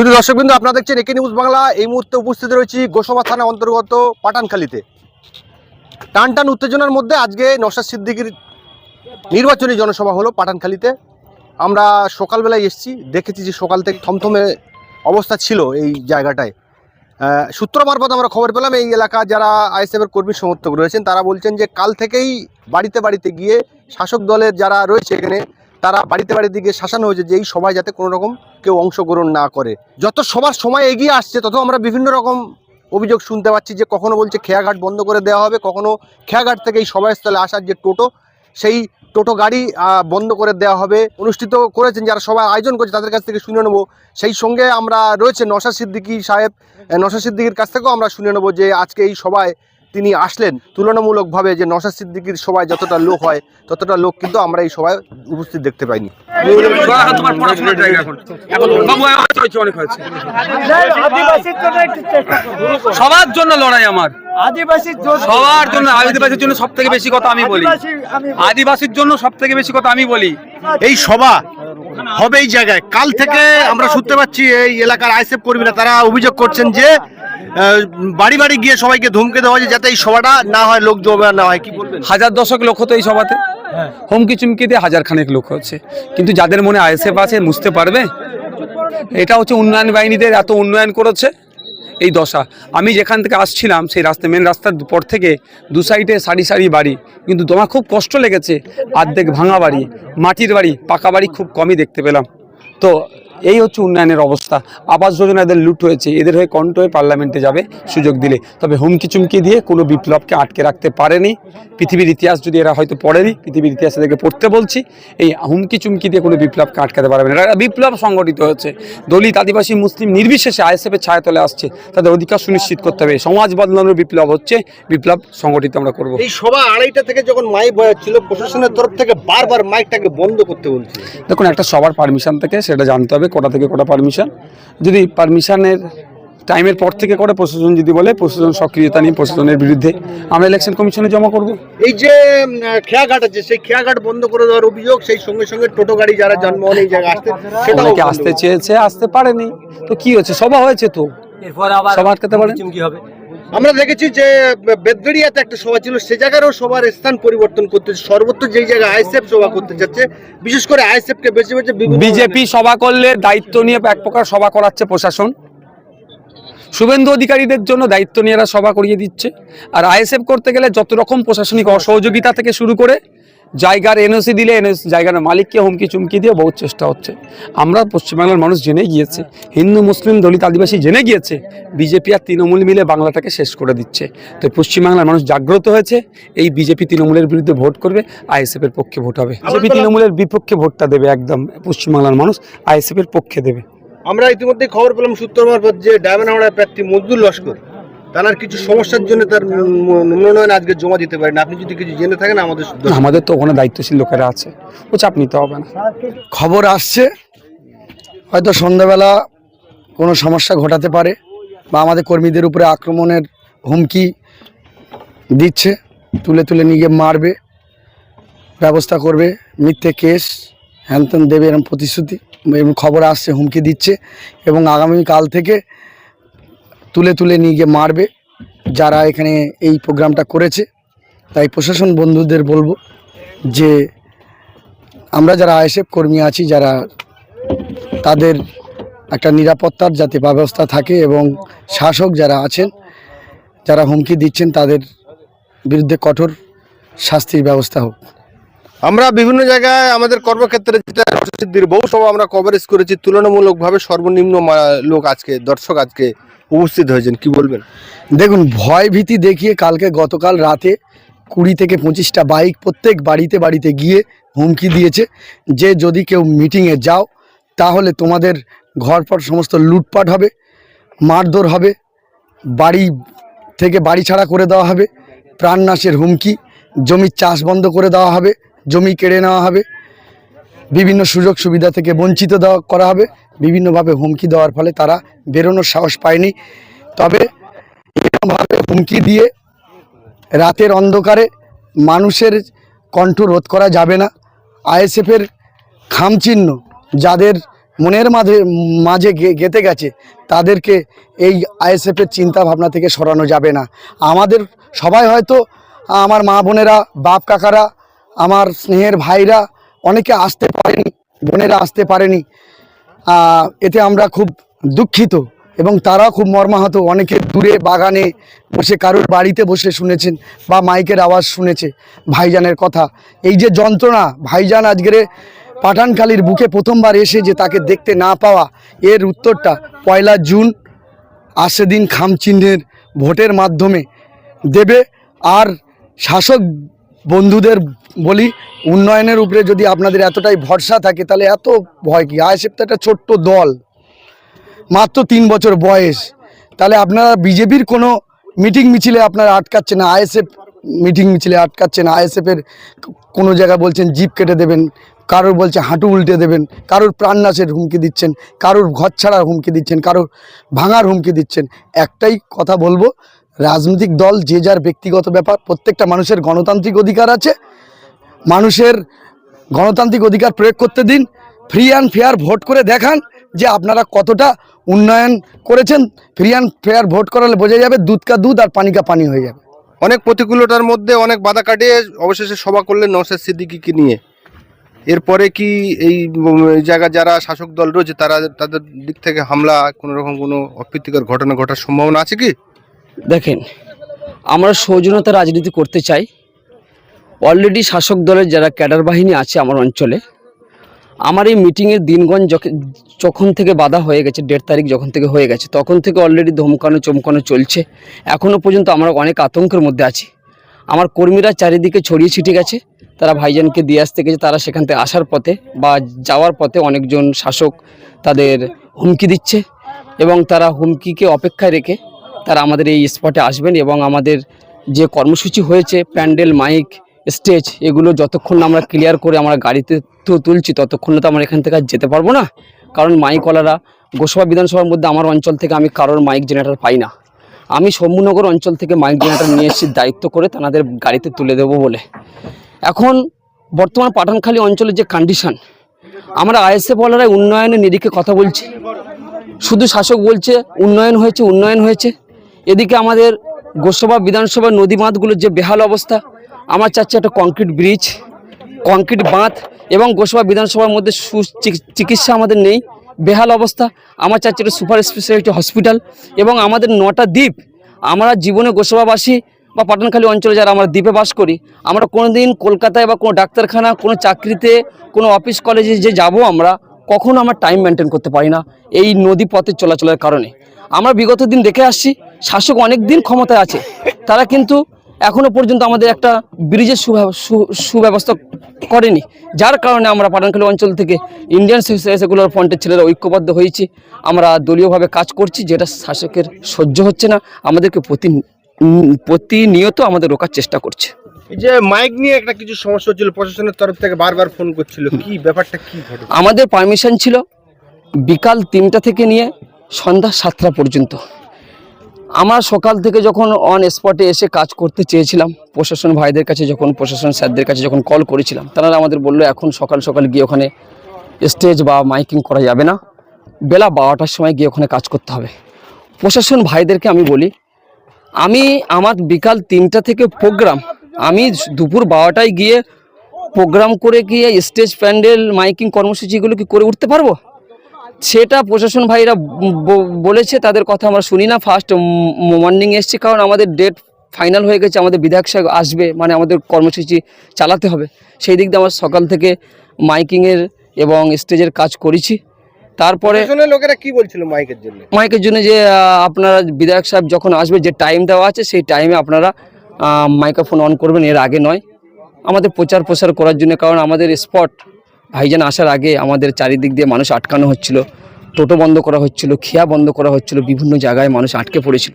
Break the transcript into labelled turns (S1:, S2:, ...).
S1: শুধু দর্শকবৃন্দ, আপনারা দেখছেন একে নিউজ বাংলা। এই মুহূর্তে উপস্থিত রয়েছি গোসবা থানা অন্তর্গত পাঠানখালীতে টান টান উত্তেজনার মধ্যে আজকে নসাদ সিদ্দিকির নির্বাচনী জনসভা হলো পাঠানখালীতে আমরা সকালবেলায় এসেছি, দেখেছি যে সকাল থেকে থমথমে অবস্থা ছিল এই জায়গাটায়। সূত্র মারফত আমরা খবর পেলাম, এই এলাকা যারা আইএসএফের কর্মী সমর্থক রয়েছেন, তারা বলছেন যে কাল থেকেই বাড়িতে বাড়িতে গিয়ে শাসক দলের যারা রয়েছে এখানে তারা বাড়িতে বাড়িতে গিয়ে শাসানো হয়েছে যে এই সভায় যাতে কোনো রকম কেউ অংশগ্রহণ না করে। যত সবার সময় এগিয়ে আসছে, তত আমরা বিভিন্ন রকম অভিযোগ শুনতে পাচ্ছি যে কখনো বলছে খেয়াঘাট বন্ধ করে দেওয়া হবে, কখনো খেয়াঘাট থেকে এই সভাস্থলে আসার যে টোটো, সেই টোটো গাড়ি বন্ধ করে দেওয়া হবে। অনুষ্ঠিত করেছেন যারা সবাই আয়োজন করছে, তাদের কাছ থেকে শুনে নেব। সেই সঙ্গে আমরা রয়েছে নশা সিদ্দিকী সাহেব। নশা সিদ্দিকির কাছ থেকেও আমরা শুনে নেব যে আজকে এই সভায় তিনি আসলেন তুলনামূলকভাবে যে নশা সিদ্দিকির সবাই যতটা লোক হয় ততটা লোক কিন্তু আমরা এই সবাই উপস্থিত দেখতে পাইনি।
S2: তোমার পড়াশোনার জায়গা এখন এখন বাবু হয়েছে অনেক হয়েছে
S3: আদিবাসীর জন্য একটু চেষ্টা করুন।
S2: সবার জন্য লড়াই আমার সবার জন্য আদিবাসীর জন্য সব থেকে বেশি কথা আমি বলি। আদিবাসীর জন্য সব থেকে বেশি কথা আমি বলি।
S1: এই সভা হবে এই জায়গায়। কাল থেকে আমরা শুনতে পাচ্ছি এই এলাকার আইসেফ কর্মীরা তারা অভিযোগ করছেন যে বাড়ি বাড়ি গিয়ে সবাইকে ধমকে দেওয়া হয় যাতে এই সভাটা না হয় লোক জমা না হয় কি বলবেন?
S2: হাজার দশক লোক হতো এই সভাতে। হুমকি চুমকি দিয়ে হাজার খানেক লোক হচ্ছে। কিন্তু যাদের মনে আইএসএফ আছে বুঝতে পারবে? এটা হচ্ছে উন্নয়ন বাহিনীদের এত উন্নয়ন করেছে এই দশা। আমি যেখান থেকে আসছিলাম সেই রাস্তা মেন রাস্তার পর থেকে দু সাইডে সারি সারি বাড়ি। কিন্তু তোমার খুব কষ্ট লেগেছে আর্ধেক ভাঙা বাড়ি মাটির বাড়ি পাকা বাড়ি খুব কমই দেখতে পেলাম। তো এই হচ্ছে উন্নয়নের অবস্থা। আবাস যোজনা এদের লুট হয়েছে এদের হয়ে কণ্ঠ হয়ে পার্লামেন্টে যাবে সুযোগ দিলে। তবে হুমকি চুমকি দিয়ে কোনো বিপ্লবকে আটকে রাখতে পারেনি। পৃথিবীর ইতিহাস যদি এরা হয়তো পড়েনি পৃথিবীর ইতিহাস এদেরকে পড়তে বলছি এই হুমকি চুমকি দিয়ে কোনো বিপ্লবকে আটকাতে পারবে না। এরা বিপ্লব সংগঠিত হয়েছে। দলিত আদিবাসী মুসলিম নির্বিশেষে আইএসএফের ছায়াতলে আসছে। তাদের অধিকার সুনিশ্চিত করতে হবে। সমাজ বদলানোর বিপ্লব হচ্ছে বিপ্লব সংগঠিত আমরা করব।
S1: এই সভা আড়াইটা থেকে যখন মাইক ছিল প্রশাসনের তরফ থেকে বারবার মাইকটাকে বন্ধ করতে বলছে
S2: দেখুন একটা সবার পারমিশন থেকে সেটা জানতে হবে। কোটা থেকে কটা পারমিশন যদি পারমিশনের টাইমের পর থেকে করে প্রশাসন যদি বলে প্রশাসন সক্রিয়তা নিয়ে প্রশাসনের বিরুদ্ধে আমরা ইলেকশন কমিশনে জমা করব।
S1: এই যে খেয়াঘাট আছে সেই খেয়াঘাট বন্ধ করে দেওয়ার অভিযোগ সেই সঙ্গে সঙ্গে টোটো গাড়ি যারা জন্ম এই জায়গায় আসতে সেটা
S2: অনেকে আসতে চেয়েছে আসতে পারেনি। তো কি হয়েছে সভা হয়েছে তো? সভা আটকাতে পারে
S1: আমরা দেখেছি যে বেদগড়িয়াতে একটা সভা ছিল সে জায়গারও সবার স্থান পরিবর্তন করতে সর্বত্র যেই জায়গায় আইএসএফ সভা করতে যাচ্ছে বিশেষ করে আইএসএফ কে বেছে বেছে
S2: বিজেপি সভা করলে দায়িত্ব নিয়ে এক প্রকার সভা করাচ্ছে প্রশাসন। শুভেন্দু অধিকারীদের জন্য দায়িত্ব নিয়ে এরা সভা করিয়ে দিচ্ছে। আর আইএসএফ করতে গেলে যত রকম প্রশাসনিক অসহযোগিতা থেকে শুরু করে জায়গার এনওসি দিলে এনওসি জায়গার মালিককে হুমকি চুমকি দিয়ে বহুত চেষ্টা হচ্ছে। আমরা পশ্চিমবাংলার মানুষ জেনে গিয়েছে হিন্দু মুসলিম দলিত আদিবাসী জেনে গিয়েছে বিজেপি আর তৃণমূল মিলে বাংলাটাকে শেষ করে দিচ্ছে। তো পশ্চিমবাংলার মানুষ জাগ্রত হয়েছে এই বিজেপি তৃণমূলের বিরুদ্ধে ভোট করবে আইএসএফ এর পক্ষে ভোট হবে। বিজেপি তৃণমূলের বিপক্ষে ভোটটা দেবে একদম পশ্চিমবাংলার মানুষ আইএসএফ এর পক্ষে দেবে।
S1: আমরা ইতিমধ্যে খবর পেলাম সূত্র মারফত যে ডায়মন্ড প্রার্থী মজদুর লস্কর তার কিছু সমস্যার জন্য তার মনোনয়ন আজকে জমা দিতে পারেন। আপনি যদি কিছু জেনে থাকেন আমাদের
S2: আমাদের তো ওখানে দায়িত্বশীল লোকেরা আছে। ও চাপ নিতে হবে না।
S4: খবর আসছে হয়তো সন্ধ্যাবেলা কোনো সমস্যা ঘটাতে পারে বা আমাদের কর্মীদের উপরে আক্রমণের হুমকি দিচ্ছে তুলে তুলে নিয়ে গিয়ে মারবে ব্যবস্থা করবে মিথ্যে কেস হ্যানত্যান দেবে এরকম প্রতিশ্রুতি এবং খবর আসছে হুমকি দিচ্ছে এবং আগামীকাল থেকে তুলে তুলে নিয়ে গিয়ে মারবে। যারা এখানে এই প্রোগ্রামটা করেছে, তাই প্রশাসন বন্ধুদের বলব যে আমরা যারা আইএসএফ কর্মী আছি, যারা তাদের একটা নিরাপত্তার যাতে ব্যবস্থা থাকে এবং শাসক যারা আছেন, যারা হুমকি দিচ্ছেন, তাদের বিরুদ্ধে কঠোর শাস্তির ব্যবস্থা হোক।
S1: আমরা বিভিন্ন জায়গায় আমাদের কর্মক্ষেত্রে যেটা সিদ্ধির বহু সভা আমরা কভারেজ করেছি, তুলনামূলকভাবে সর্বনিম্ন লোক আজকে, দর্শক আজকে উপস্থিত হয়েছেন, কি বলবেন?
S4: দেখুন ভয় ভীতি দেখিয়ে কালকে গতকাল রাতে কুড়ি থেকে পঁচিশটা বাইক প্রত্যেক বাড়িতে বাড়িতে গিয়ে হুমকি দিয়েছে যে যদি কেউ মিটিংয়ে যাও, তাহলে তোমাদের ঘরপর সমস্ত লুটপাট হবে, মারধর হবে, বাড়ি থেকে বাড়ি ছাড়া করে দেওয়া হবে, প্রাণনাশের হুমকি, জমির চাষ বন্ধ করে দেওয়া হবে জমি কেড়ে নেওয়া হবে। বিভিন্ন সুযোগ সুবিধা থেকে বঞ্চিত দেওয়া করা হবে। বিভিন্নভাবে হুমকি দেওয়ার ফলে তারা বেরোনোর সাহস পায়নি। তবে এরকমভাবে হুমকি দিয়ে রাতের অন্ধকারে মানুষের কণ্ঠ রোধ করা যাবে না। আইএসএফের খামচিহ্ন যাদের মনের মাঝে মাঝে গেঁথে গেছে, তাদেরকে এই আইএসএফের চিন্তা ভাবনা থেকে সরানো যাবে না। আমাদের সবাই হয়তো, আমার মা বোনেরা, বাপ কাকারা আমার স্নেহের ভাইরা অনেকে আসতে পারেনি, বোনেরা আসতে পারেনি। এতে আমরা খুব দুঃখিত এবং তারাও খুব মর্মাহত। অনেকে দূরে বাগানে বসে কারোর বাড়িতে বসে শুনেছেন বা মাইকের আওয়াজ শুনেছে ভাইজানের কথা। এই যে যন্ত্রণা, ভাইজান আজকের পাঠানখালির বুকে প্রথমবার এসে যে তাকে দেখতে না পাওয়া, এর উত্তরটা পয়লা জুন আর সেদিন খামচিহ্নের ভোটের মাধ্যমে দেবে। আর শাসক বন্ধুদের বলি, উন্নয়নের উপরে যদি আপনাদের এতটাই ভরসা থাকে, তাহলে এত ভয় কি? আইএসএফ তো একটা ছোট্ট দল, মাত্র তিন বছর বয়স। তাহলে আপনারা বিজেপির কোনো মিটিং মিছিলে আপনারা আটকাচ্ছে না, আইএসএফ মিটিং মিছিলে আটকাচ্ছে না, আইএসএফের কোনো জায়গায় বলছেন জিপ কেটে দেবেন, কারোর বলছে হাঁটু উল্টে দেবেন, কারোর প্রাণনাশের হুমকি দিচ্ছেন, কারোর ঘর ছাড়ার হুমকি দিচ্ছেন, কারোর ভাঙার হুমকি দিচ্ছেন। একটাই কথা বলব রাজনৈতিক দল, যে যার ব্যক্তিগত ব্যাপার, প্রত্যেকটা মানুষের গণতান্ত্রিক অধিকার আছে। মানুষের গণতান্ত্রিক অধিকার প্রয়োগ করতে দিন ফ্রি অ্যান্ড ফেয়ার ভোট করে দেখান যে আপনারা কতটা উন্নয়ন করেছেন। ফ্রি অ্যান্ড ফেয়ার ভোট করালে বোঝা যাবে দুধ কা দুধ আর পানি কা পানি হয়ে যাবে।
S1: অনেক প্রতিকূলতার মধ্যে অনেক বাধা কাটিয়ে অবশেষে সভা করলেন নওশাদ সিদ্দিকিকে নিয়ে। এরপরে কি এই জায়গা যারা শাসক দল রয়েছে, তারা, তাদের দিক থেকে হামলা কোনো রকম কোনো অপ্রীতিকর ঘটনা ঘটার সম্ভাবনা আছে কি?
S5: দেখেন, আমরা সৌজনতা রাজনীতি করতে চাই। অলরেডি শাসক দলের যারা ক্যাডার বাহিনী আছে আমার অঞ্চলে, আমার এই মিটিংয়ের দিনগণ যখ- যখন থেকে বাধা হয়ে গেছে ডেট তারিখ যখন থেকে হয়ে গেছে, তখন থেকে অলরেডি ধমকানো, চমকানো চলছে। এখনও পর্যন্ত আমরা অনেক আতঙ্কের মধ্যে আছি। আমার কর্মীরা চারিদিকে ছড়িয়ে ছিটে গেছে, তারা ভাইজানকে দিয়ে আসতে গেছে, তারা সেখান থেকে আসার পথে বা যাওয়ার পথে অনেকজন শাসক তাদের হুমকি দিচ্ছে এবং তারা হুমকিকে অপেক্ষায় রেখে তারা আমাদের এই স্পটে আসবেন এবং আমাদের যে কর্মসূচি হয়েছে, প্যান্ডেল মাইক স্টেজ এগুলো যতক্ষণ আমরা ক্লিয়ার করে আমরা গাড়িতে তো তুলছি, ততক্ষণ তো আমরা এখান থেকে যেতে পারব না। কারণ মাইকওয়ালারা গোসভা বিধানসভার মধ্যে আমার অঞ্চল থেকে আমি কারোর মাইক জেনারেটর পাই না। আমি শম্ভুনগর অঞ্চল থেকে মাইক জেনারেটর নিয়ে এসেছি দায়িত্ব করে তাদের গাড়িতে তুলে দেবো বলে। এখন বর্তমান পাঠানখালী অঞ্চলের যে কন্ডিশন আমরা আইএসএফ ওয়ালারা উন্নয়নের নিরিখে কথা বলছি। শুধু শাসক বলছে, উন্নয়ন হয়েছে উন্নয়ন হয়েছে। এদিকে আমাদের গোসভা বিধানসভা নদী বাঁধগুলোর যে বেহাল অবস্থা, আমার চাচ্ছি একটা কংক্রিট ব্রিজ, কংক্রিট বাঁধ এবং গোসভা বিধানসভার মধ্যে সুচিক- চিকিৎসা আমাদের নেই, বেহাল অবস্থা। আমার চাচ্ছি একটা সুপার স্পেশালিটি হসপিটাল এবং আমাদের নটা দ্বীপ, আমরা জীবনে গোসভাবাসী বা পাটনখালী অঞ্চলে যারা আমরা দ্বীপে বাস করি, আমরা কোনো দিন কলকাতায় বা কোনো ডাক্তারখানা, কোনো চাকরিতে, কোনো অফিস কলেজে যে যাব আমরা, কখনো আমরা টাইম মেনটেন করতে পারি না এই নদী পথে চলাচলের কারণে। আমরা বিগত দিন দেখে আসছি শাসক অনেক দিন ক্ষমতায় আছে। তারা কিন্তু এখনও পর্যন্ত আমাদের একটা ব্রিজের সুব্যবস্থা করেনি। যার কারণে আমরা পাঠানখালী অঞ্চল থেকে ইন্ডিয়ান সেকুলার ফ্রন্টের ছেলেরা ঐক্যবদ্ধ হয়েছি। আমরা দলীয়ভাবে কাজ করছি যেটা শাসকের সহ্য হচ্ছে না। আমাদেরকে প্রতি প্রতিনিয়ত আমাদের রোকার চেষ্টা করছে।
S1: যে মাইক নিয়ে একটা কিছু সমস্যা হচ্ছিল প্রশাসনের তরফ থেকে বারবার ফোন করছিল। কি ব্যাপারটা কি ঘটে
S5: আমাদের পারমিশন ছিল বিকাল তিনটা থেকে নিয়ে সন্ধ্যা সাতটা পর্যন্ত। আমরা সকাল থেকে যখন অন স্পটে এসে কাজ করতে চেয়েছিলাম, প্রশাসন ভাইদের কাছে যখন, প্রশাসন স্যারদের কাছে যখন কল করেছিলাম, তারা আমাদের বলল, এখন সকাল সকাল গিয়ে ওখানে স্টেজ বা মাইকিং করা যাবে না। বেলা বারোটার সময় গিয়ে ওখানে কাজ করতে হবে। প্রশাসন ভাইদেরকে আমি বলি, আমি আমার বিকাল তিনটা থেকে প্রোগ্রাম আমি দুপুর বারোটায় গিয়ে প্রোগ্রাম করে গিয়ে স্টেজ প্যান্ডেল মাইকিং কর্মসূচিগুলো কি করে উঠতে পারব? সেটা প্রশাসন ভাইরা বলেছে তাদের কথা আমরা শুনি না। ফার্স্ট মর্নিং এসছি কারণ আমাদের ডেট ফাইনাল হয়ে গেছে আমাদের বিধায়ক সাহেব আসবে মানে আমাদের কর্মসূচি চালাতে হবে। সেই দিক দিয়ে আমরা সকাল থেকে মাইকিংয়ের এবং স্টেজের কাজ করেছি। তারপরে
S1: লোকেরা কি বলছিল মাইকের জন্য?
S5: মাইকের জন্য যে আপনারা বিধায়ক সাহেব যখন আসবে যে টাইম দেওয়া আছে সেই টাইমে আপনারা মাইক্রোফোন অন করবেন। এর আগে নয়। আমাদের প্রচার প্রসার করার জন্য কারণ আমাদের স্পট ভাইজান আসার আগে আমাদের চারিদিক দিয়ে মানুষ আটকানো হচ্ছিল, টোটো বন্ধ করা হচ্ছিল, খেয়া বন্ধ করা হচ্ছিল, বিভিন্ন জায়গায় মানুষ আটকে পড়েছিল।